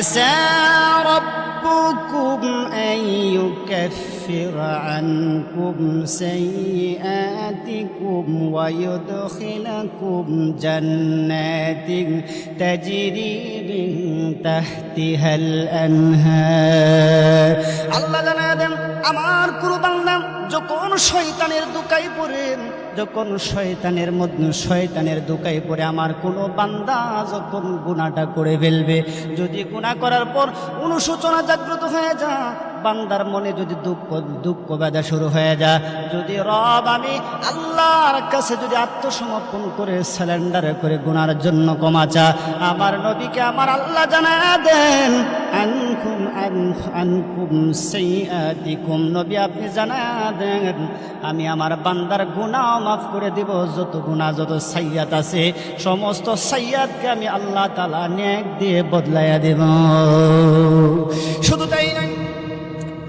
عسى ربكم أن يكفر عنكم سيئاتكم ويدخلكم جنات تجري من تحتها الأنهار আল্লাহ জানা দেন আমার কুরবান যখন শয়তানের দুকাই পড়ে যখন শয়তানের মধ্যে শয়তানের দুকাই পরে আমার কোনো বান্দা যখন গুণাটা করে ফেলবে, যদি গুণা করার পর অনুশোচনা জাগ্রত হয়ে যা বান্দার মনে যদি দুঃখ দুঃখ বেদা শুরু হয়ে যায়, যদি রব আমি আল্লাহর কাছে যদি আত্মসমর্পণ করে, সিলিন্ডার করে গুনার জন্য কমা চা আমার নবীকে আমার আল্লাহ জানা দেন, আনকুম আপনি জানা দেন, আমি আমার বান্দার গুনাহ মাফ করে দিব, যত গুনাহ, যত সাইয়াত আছে, সমস্ত সাইয়াতকে আমি আল্লাহ তাআলা নেক দিয়ে বদলাইয়া দেব। শুধু তাই নয়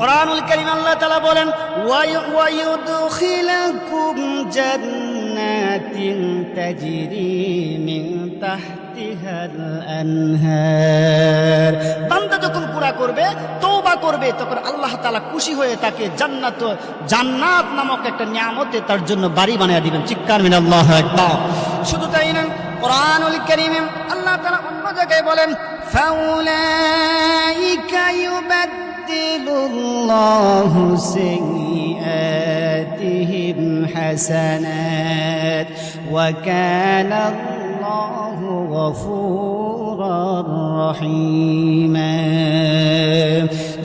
কোরআনুল কারীম আল্লাহ তাআলা বলেন, ওয়ায়ু- ওয়ায়ুদখিলুকুম জান্নাতিন তাজরি মিন তাহতিহাল আনহার বান্দা যখন পুরা করবে, তওবা করবে, তখন আল্লাহ তাআলা খুশি হয়ে তাকে জান্নাত জান্নাত নামক একটা নিয়ামতে তার জন্য বাড়ি বানিয়ে দিবেন। চিৎকার মিন আল্লাহু আকবার। শুধু তাই না, কোরআনুল কারীমে আল্লাহ তাআলা অন্য জায়গায় বলেন, ফাউলাইকা ইউবাদ يبدل الله سيئاتهم حسنات وكان الله غفورا رحيما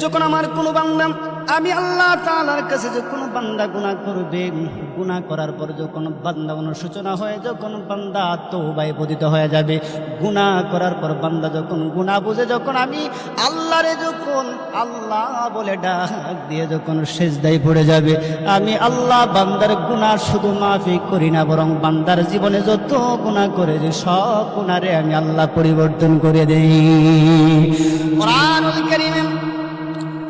যখন আমার কোনো বান্দা আমি আল্লাহ তাআলার কাছে যখন বান্দা গুণা করবে, গুনাহ করার পর যখন বান্দা অনুশোচনা হয় যখন বান্দা তওবায় পতিত হয়ে যাবে। গুনাহ করার পর বান্দা যখন গুনাহ বুঝে, যখন আমি আল্লাহরে যখন আল্লাহ বলে ডাক দিয়ে যখন শেষ সেজদায় পড়ে যাবে, আমি আল্লাহ বান্দার গুনাহ শুধু মাফি করি না, বরং বান্দার জীবনে যত গুনাহ করে যে সব গুণারে আমি আল্লাহ পরিবর্তন করে দেই।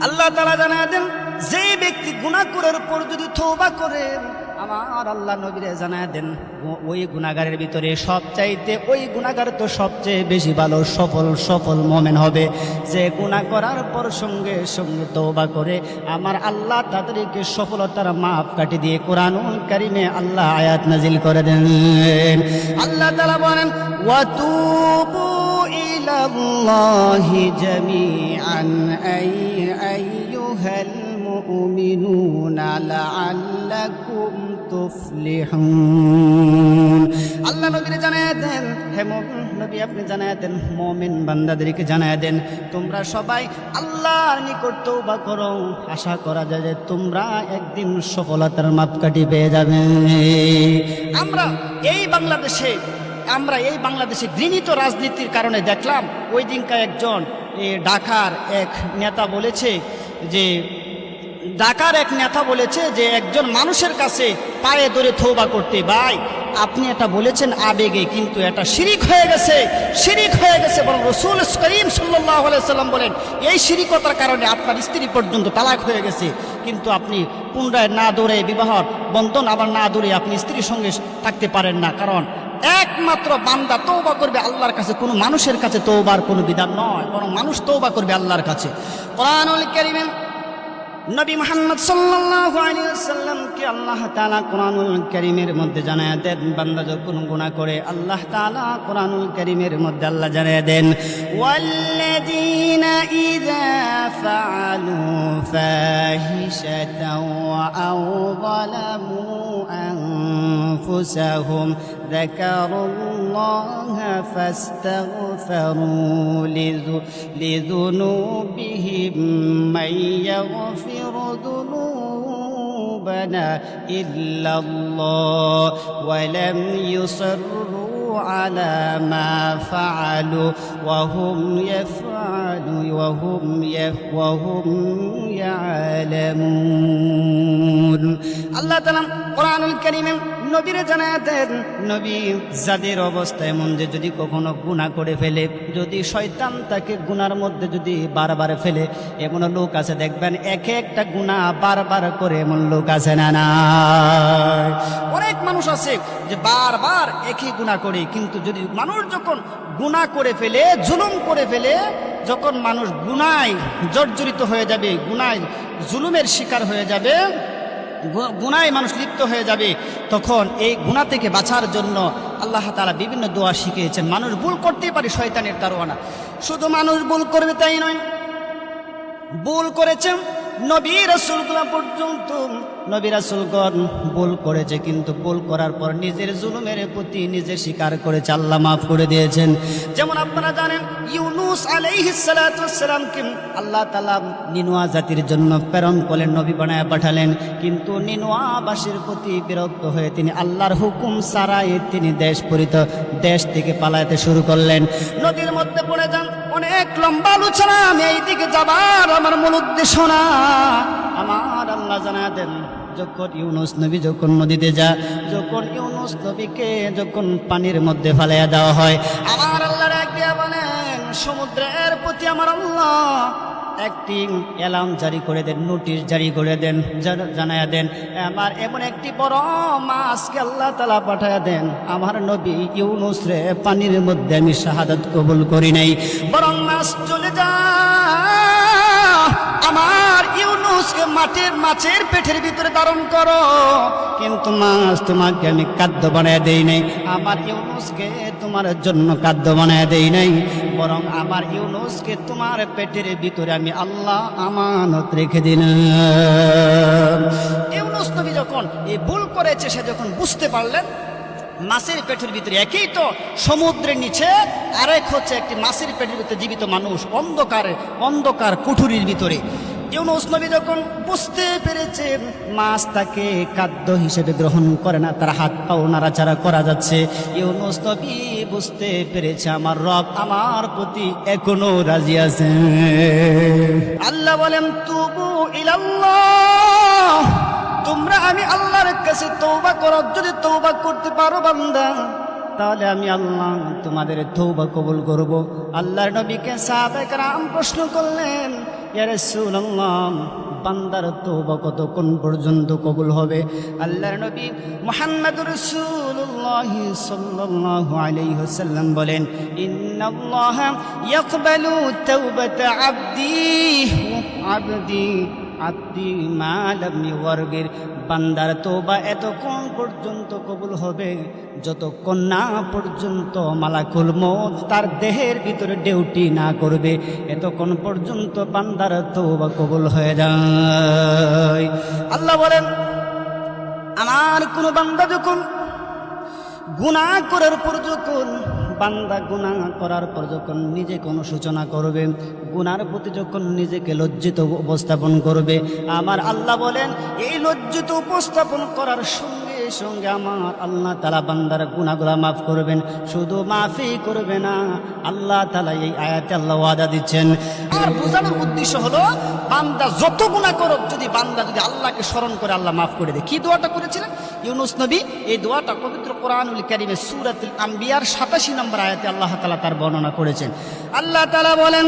আল্লাহ তালা জানা দেন যে ব্যক্তি গুণা করার পর যদি থৌবা করে, আমার আল্লাহ নবীরে জানা দেন ওই গুণাগারের ভিতরে সব চাইতে ওই গুণাগার তো সবচেয়ে বেশি ভালো, সফল সফল মোমেন হবে। যে গুণা করার পর সঙ্গে সঙ্গে তোবা করে, আমার আল্লাহ তাদেরকে সফলতার মাপ কাটি দিয়ে কোরআন কারিমে আল্লাহ আয়াত নাজিল করে দেন। আল্লাহ তালা বলেন, ওয়াতুবু ইলাল্লাহি জামিআন المؤمنون لعلكم تفلحون আল্লাহ নবীরে জানায় দেন হে মুমিন নবী আপনি জানায় দেন মুমিন বান্দাদেরকে জানায় দেন তোমরা সবাই আল্লাহর নিকট তওবা করো আশা করা যায় যে তোমরা একদিন সফলতার মাপকাঠি পেয়ে যাবে আমরা এই বাংলাদেশে আমরা এই বাংলাদেশে ঘৃণিত রাজনীতির কারণে দেখলাম ওই দিনকা একজন এ, ঢাকার এক নেতা বলেছে যে ঢাকার এক নেতা বলেছে যে একজন মানুষের কাছে পায়ে ধরে থৌবা করতে, ভাই, আপনি এটা বলেছেন আবেগে, কিন্তু এটা শিরিক হয়ে গেছে, শিরিক হয়ে গেছে। বরং রসুল করিম সাল্লাহ সাল্লাম বলেন, এই শিরিকতার কারণে আপনার স্ত্রী পর্যন্ত তালাক হয়ে গেছে, কিন্তু আপনি পুনরায় না দৌড়ে বিবাহ, বন্ধন আবার না দৌড়ে আপনি স্ত্রীর সঙ্গে থাকতে পারেন না। কারণ একমাত্র বান্দা তৌবা করবে আল্লাহর কাছে, কোনো মানুষের কাছে তৌবার কোনো বিধান নয়, বরং মানুষ তৌবা করবে আল্লাহর কাছে। কোরআনুল কারীমে নবী মোহাম্মদ ওয়াসাল্লামকে আল্লাহ তাআলা কোরআনুল কারীমের মধ্যে জানায় দেন, বান্দা যখন গুনাহ করে, আল্লাহ তাআলা কোরআনুল কারীমের মধ্যে আল্লাহ জানায় দেন, ওয়াল্লাযীনা ইযা ফাআলু ফাহিশাতাও আও যালামু أنفسهم. ذكروا الله فاستغفروا لذنوبهم. من يغفر ذنوبنا إلا الله ولم يصروا على ما فعلوا. وهم يفعلوا وهم وهم يعلمون. الله تعالى قرآن الكريم নবীরে জানায় দেন, নবী, যাদের অবস্থা এমন যে যদি কখনো গুণা করে ফেলে, যদি শয়তান তাকে গুনার মধ্যে যদি বারবার ফেলে, এমন লোক আছে, দেখবেন এক একটা গুণা বারবার করে এমন লোক আছে না না অনেক মানুষ আছে যে বারবার একই গুণা করে, কিন্তু যদি মানুষ যখন গুণা করে ফেলে, জুলুম করে ফেলে, যখন মানুষ গুনায় জর্জরিত হয়ে যাবে, গুনায় জুলুমের শিকার হয়ে যাবে গু- গুনায় মানুষ লিপ্ত হয়ে যাবে, তখন এই গুণা থেকে বাঁচার জন্য আল্লাহ তালা বিভিন্ন দোয়া শিখিয়েছেন। মানুষ ভুল করতেই পারে শয়তানের দারোয়ানা। শুধু মানুষ ভুল করবে তাই নয়, ভুল করেছেন নবী রাসূলগুলো পর্যন্ত, নবী রাসূলগণ ভুল করেছে, কিন্তু ভুল করার পর নিজের জুলুমের প্রতি নিজে স্বীকার করেছে, আল্লাহ মাফ করে দিয়েছেন। যেমন আপনারা জানেন, ইউনুস আলাইহিস সালাতু ওয়াসসালামকে আল্লাহ তাআলা নিনুয়া জাতির জন্য প্রেরণ করলেন, নবী বানায় পাঠালেন। কিন্তু নিনুয়াবাসীর প্রতি বিরক্ত হয়ে তিনি আল্লাহর হুকুম ছাড়াই তিনি দেশ পরিত, দেশ থেকে পালাতে শুরু করলেন। নদীর মধ্যে পড়ে যান অনেক লম্বা আলোচনা, আমি এই দিকে যাবার আমার মূল উদ্দেশ্য না। আমার আল্লাহ জানা দেন, যখন ইউনুস নবী যখন নদীতে যা যখন ইউনুস নবীকে যখন পানির মধ্যে ফালাইয়া দেওয়া হয়, আমার আল্লাহ ডাক বলেন, সমুদ্রের প্রতি আমার আল্লাহ একটি অ্যালার্ম জারি করে দেন, নোটিশ জারি করে দেন, জানা- দেন, আমার এমন একটি বড় মাছকে আল্লাহ তালা পাঠায়া দেন। আমার নবী ইউনুসরে পানির মধ্যে আমি শাহাদাত কবুল করি নাই। বরং মাছ চলে যা মাটির মাছের পেটের ভিতরে ধারণ করো। কিন্তু মাছ তোমাকে আমি খাদ্য বানায় দেই নাই। আমার ইউনুসকে তোমার জন্য খাদ্য বানায় দেই নাই। বরং আমার ইউনুসকে তোমার পেটের ভিতরে আমি আল্লাহ আমানত রেখে দিলাম। ইউনুস নবী যখন এই ভুল করেছে, সে যখন বুঝতে পারলেন, মাছের পেটের ভিতরে একই তো সমুদ্রের নিচে, আরেক হচ্ছে একটি মাছের পেটের ভিতরে জীবিত মানুষ, অন্ধকারে, অন্ধকার কুঠুরির ভিতরে। ইউনুস নবী যখন বুঝতে পেরেছে মাছ তাকে খাদ্য হিসেবে গ্রহণ করে না, তার হাত পাও নাড়াচাড়া করা যাচ্ছে, ইউনুস নবী বুঝতে পেরেছে, আমার রব আমার প্রতি এখনও রাজি আছে। আল্লাহ বলেন, তুবু ইলাল্লাহ, তোমরা আমি আল্লাহর কাছে তৌবা করো, যদি তৌবা করতে পারো বান্দা, তাহলে আমি আল্লাহ তোমাদের তৌবা কবুল করব। আল্লাহর নবীকে সাহাবায়ে কেরাম প্রশ্ন করলেন বান্দার তৌবা কতক্ষণ পর্যন্ত কবুল হবে? আল্লাহর নবী মোহাম্মদ রসুল্লাহ সাল্লাল্লাহু আলাইহি বলেন, ইন্নাল্লাহ ইয়াকবালু তাওবাতা আবদি আবদি আব্দি মালামনি ওয়ার্গের বান্দার তো তোবা এতক্ষণ পর্যন্ত কবুল হবে। যতক্ষণ না পর্যন্ত মালাকুল মত তার দেহের ভিতরে ডিউটি না করবে, এতক্ষণ পর্যন্ত বান্দার তোবা কবুল হয়ে যায়। আল্লাহ বলেন, আমার কোনো বান্দা যখন গুণা করার পর যখন বান্দা গুণা করার পর যখন নিজে কোনো সূচনা করবে, গুনার প্রতি যখন নিজেকে লজ্জিত উপস্থাপন করবে, আমার আল্লাহ বলেন, এই লজ্জিত উপস্থাপন করার সঙ্গে সঙ্গে আমার আল্লাহ তালা বান্দার গুণাগুলা মাফ করবেন, শুধু মাফই করবে না, আল্লাহ তালা এই আয়াতে আল্লাহ ওয়াদা দিচ্ছেন। আর বোঝানোর উদ্দেশ্য হলো, বান্দা যত গুণা করুক, যদি বান্দা যদি আল্লাহকে স্মরণ করে, আল্লাহ মাফ করে দেয়। কি দোয়াটা করেছিলেন? ইউনুস নবী, এই দোয়াটা পবিত্র কোরআনুল কারিমে সুরাতুল আম্বিয়ার সাতাশি নম্বর আয়াতে আল্লাহ তালা তার বর্ণনা করেছেন। আল্লাহ তালা বলেন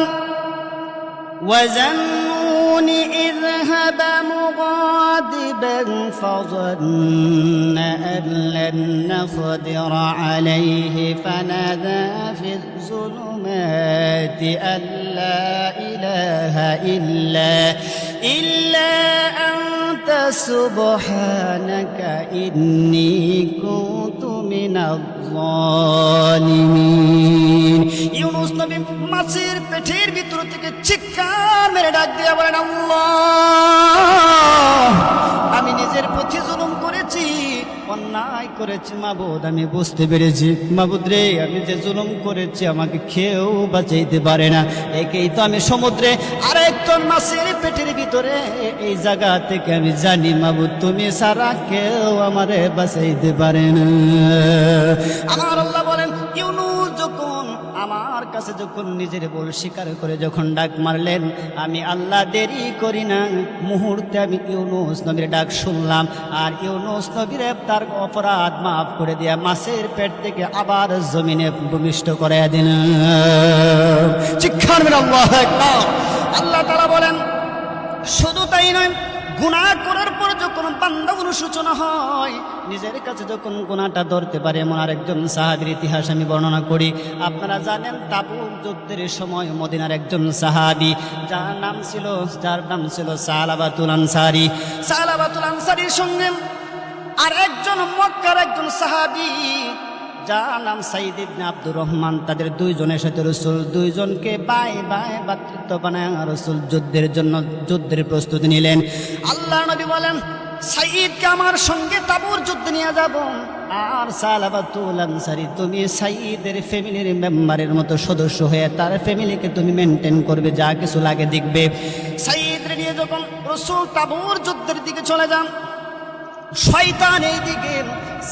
المجنون اذهب مغاضبا فظن أن لن نقدر عليه. فنادى في الظلمات أن لا إله إلا إلا أنت. سبحانك إني كنت من الظالمين. নবী মাছের পেটের ভিতর থেকে চিৎকার মেরে ডাক দিয়ে বলেন আমি নিজের প্রতি জুলুম করেছি, অন্যায় করেছি, মাবুদ, আমি বুঝতে পেরেছি। মাবুদ রে, আমি যে জুলুম করেছি, আমাকে কেউ বাঁচাইতে পারে না। একেই তো আমি সমুদ্রে আরেক টন মাছের পেটের ভিতরে, এই জায়গা থেকে আমি জানি, মাবুদ, তুমি সারা কেউ আমারে বাঁচাইতে পারে না। আমার আল্লাহ বলেন, ইউনুস, যখন আমার কাছে যখন নিজের বল স্বীকার করে যখন ডাক মারলেন, আমি আল্লাহ দেরি করি না মুহূর্তে আমি ইউনুস নবীর ডাক শুনলাম, আর ইউনুস নবীর তার অপরাধ মাফ করে দিয়া মাছের পেট থেকে আবার জমিনে ভূমিষ্ঠ করে দিন আল্লাহ। আল্লাহ তারা বলেন, শুধু তাই নয়, গুনাহ করার পর যখন অনুশোচনা হয়। নিজের কাছে যখন গুনাহটা ধরতে পারে, এমন আরেকজন সাহাবির ইতিহাস আমি বর্ণনা করি। আপনারা জানেন তাবুক যুদ্ধের সময় মদিনার একজন সাহাবি, যার নাম ছিল, যার নাম ছিল সালাবাতুল আনসারি। সালাবাতুল আনসারির সঙ্গে আর একজন মক্কার একজন সাহাবি, যার নাম সাইদ ইবনে আব্দুর রহমান। তাদের দুইজনের সাথে রসুল, দুইজনকে বাই বাই ভাতৃত্ব বানায় রসুল যুদ্ধের জন্য যুদ্ধের প্রস্তুতি নিলেন। আল্লাহ নবী বলেন সাইদকে আমার সঙ্গে তাবুর যুদ্ধে নিয়ে যাব। আর সালাবাতুল আনসারি তুমি সাইদের ফ্যামিলির মেম্বারের মতো সদস্য হয়ে তার ফ্যামিলিকে তুমি মেনটেন করবে, যা কিছু লাগে দেখবে। সাইদ নিয়ে যখন রসুল তাবুর যুদ্ধের দিকে চলে যান, শয়তান এই দিকে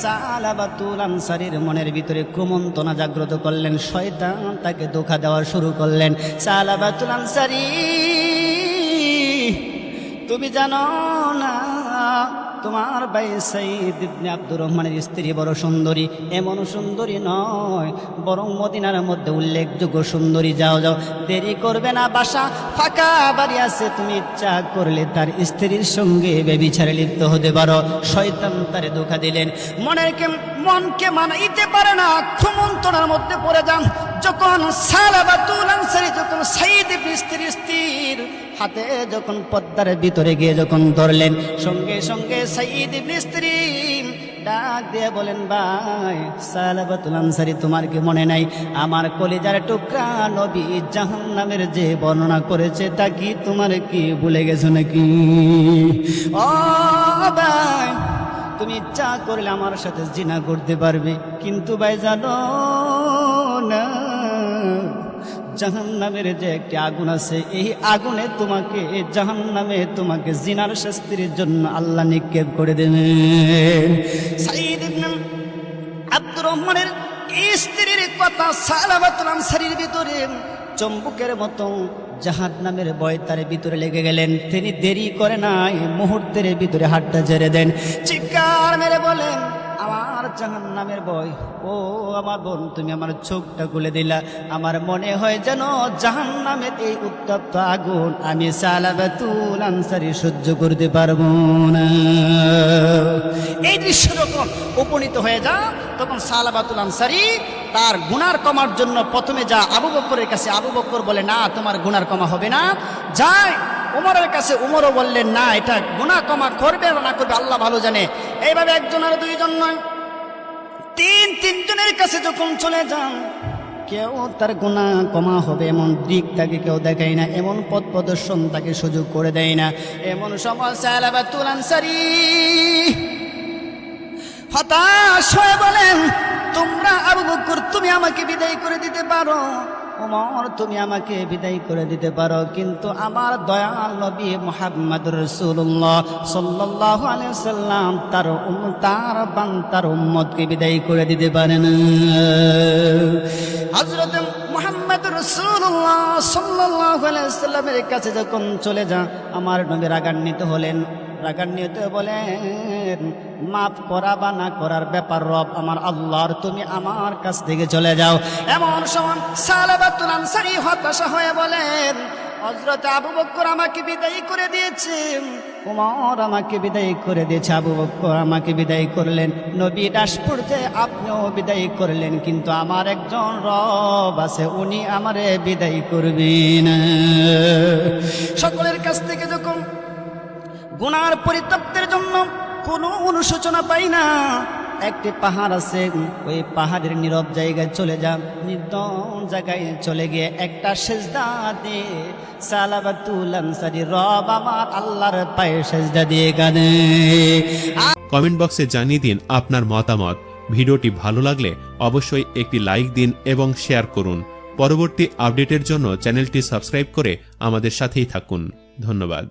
সালাবাতুল আনসারির মনের ভিতরে কুমন্তনা জাগ্রত করলেন, শয়তান তাকে ধোকা দেওয়া শুরু করলেন। সালাবাতুল আনসারি তুমি জানো না তোমার ভাই সাইদ ইবনে আব্দুর রহমানের স্ত্রী বড় সুন্দরী। এমন সুন্দরী নয়, বরং মদিনার মধ্যে উল্লেখযোগ্য সুন্দরী। যাও যাও, দেরি করবে না বাসা, ফাঁকা বাড়ি আছে, তুমি ইচ্ছা করলে তার স্ত্রীর সঙ্গে বেবিচারে লিপ্ত হতে পারো। শয়তান তারে ধোকা দিলেন। মনের মনকে মানাইতে পারে না ক্ষমন্তনার মধ্যে পড়ে যান। যখন সালাবাতুল আনসারী, যখন সাইদ ইবনে স্ত্রীর হাতে যখন পদ্মার ভিতরে গিয়ে যখন ধরলেন, সঙ্গে সঙ্গে সাইদ ইবনে ডাক দিয়ে বলেন, ভাই, সালাবাতুল আনসারী, তোমার কি মনে নাই? আমার কলিজার টুকরা নবী জাহান্নামের যে বর্ণনা করেছে, তা কি তোমার কি ভুলে গেছো নাকি? ও ভাই, তুমি ইচ্ছা করলে আমার সাথে জিনা করতে পারবে, কিন্তু ভাই জানো না জাহান নামের যে একটি আগুন আছে, এই আগুনে তোমাকে জাহান নামে তোমাকে জিনার শাস্তির জন্য আল্লাহ নিক্ষেপ করে দেবেন সাইদ আব্দুর রহমানের স্ত্রীর কথা সালাবাতুল আনসারির ভিতরে চম্বুকের মতো জাহাদ নামের বয় তার ভিতরে লেগে গেলেন। তিনি দেরি করে নাই, মুহূর্তের ভিতরে হাতটা জেরে দেন। চিৎকার মেরে বলেন আমার জাহান নামের বয় ও আমার বোন, তুমি আমার চোখটা খুলে দিলা। আমার মনে হয় যেন জাহান নামের এই উত্তপ্ত আগুন আমি সালাবাতুল আনসারি সহ্য করতে পারব না। এই দৃশ্য যখন উপনীত হয়ে যা, তখন সালাবাতুল আনসারি তার গুনার কমার জন্য প্রথমে যা আবু বক্করের কাছে আবু বক্কর বলে, না, তোমার গুনার কমা হবে না। যায় উমরের কাছে উমরও বললেন, না, এটা গুণা কমা করবে না করবে আল্লাহ ভালো জানে। এইভাবে একজন আর দুইজন নয়। তিন তিনজনের কাছে যখন চলে যান, কেউ তার গুণা কমা হবে, এমন দিক তাকে কেউ দেখায় না, এমন পথ প্রদর্শন তাকে সুযোগ করে দেয় না। এমন সালাবাতুল আনসারি হতাশ হয়ে বলেন, তোমরা আবু বকর, তুমি আমাকে বিদায় করে দিতে পারো। ওমর, তুমি আমাকে বিদায় করে দিতে পারো, কিন্তু আমার দয়াল নবী মোহাম্মদ রসুল্লাহ সাল্লাহ সাল্লাম তার তার বান, তার উম্মতকে বিদায় করে দিতে পারেন। হজরত মোহাম্মদ রসুল্লাহ সাল্লাহ সাল্লামের কাছে যখন চলে যা আমার নবী রাগান্বিত হলেন। রাগান্বিত বলেন, মাফ করা বা না করার ব্যাপার রব আমার আল্লাহর, তুমি আমার কাছ থেকে চলে যাও। এমন সময় সালাবাতুল আনসারি হতাশা হয়ে বলেন আবু আমাকে বিদায়ী করে দিয়েছে। আমাকে বিদায়ী করে দিয়েছে, আবু বক্কর আমাকে বিদায়ী করলেন। নবী আপনিও বিদায়ী করলেন, কিন্তু আমার একজন রব আছে, উনি আমারে বিদায়ী করবেন। সকলের কাছ থেকে যখন গুনার পরিতপ্তের জন্য কোনো অনুশোচনা পাই না। একটি পাহাড় আছে, ওই পাহাড়ের নীরব জায়গায় চলে যান। নির্দম জায়গায় চলে গিয়ে একটা সেজদা সালাবাতুল আনসারি, রব আমার আল্লাহর পায়ে সেজদা দিয়ে গানে কমেন্ট বক্সে জানিয়ে দিন আপনার মতামত। ভিডিওটি ভালো লাগলে অবশ্যই একটি লাইক দিন এবং শেয়ার করুন। পরবর্তী আপডেটের জন্য চ্যানেলটি সাবস্ক্রাইব করে আমাদের সাথেই থাকুন। ধন্যবাদ।